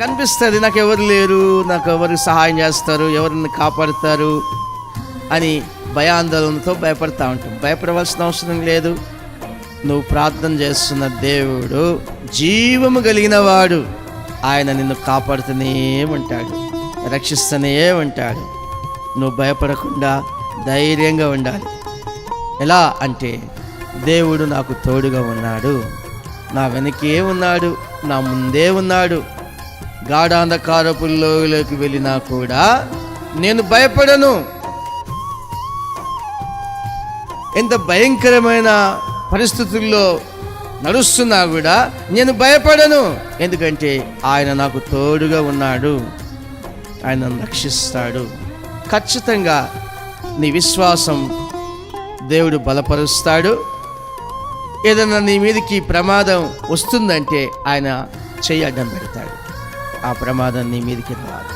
నాకు అనిపిస్తుంది నాకు ఎవరు లేరు నాకు ఎవరు సహాయం చేస్తారు ఎవరిని కాపాడుతారు అని భయాందోళనతో భయపడతా ఉంటాం. భయపడవలసిన అవసరం లేదు. నువ్వు ప్రార్థన చేస్తున్న దేవుడు జీవము కలిగిన వాడు. ఆయన నిన్ను కాపాడుతూనే ఉంటాడు రక్షిస్తూనే ఉంటాడు. నువ్వు భయపడకుండా ధైర్యంగా ఉండాలి. ఎలా అంటే దేవుడు నాకు తోడుగా ఉన్నాడు నా వెనకే ఉన్నాడు నా ముందే ఉన్నాడు. గాఢాంధకారపు లోయలోకి వెళ్ళినా కూడా నేను భయపడను. ఎంత భయంకరమైన పరిస్థితుల్లో నడుస్తున్నా కూడా నేను భయపడను. ఎందుకంటే ఆయన నాకు తోడుగా ఉన్నాడు. ఆయన రక్షిస్తాడు. ఖచ్చితంగా నీ విశ్వాసం దేవుడు బలపరుస్తాడు. ఏదైనా నీ మీదకి ప్రమాదం వస్తుందంటే ఆయన చెయ్యి అడ్డం పెడతాడు. ఆ ప్రమాదం నీ మీదకి రాదు.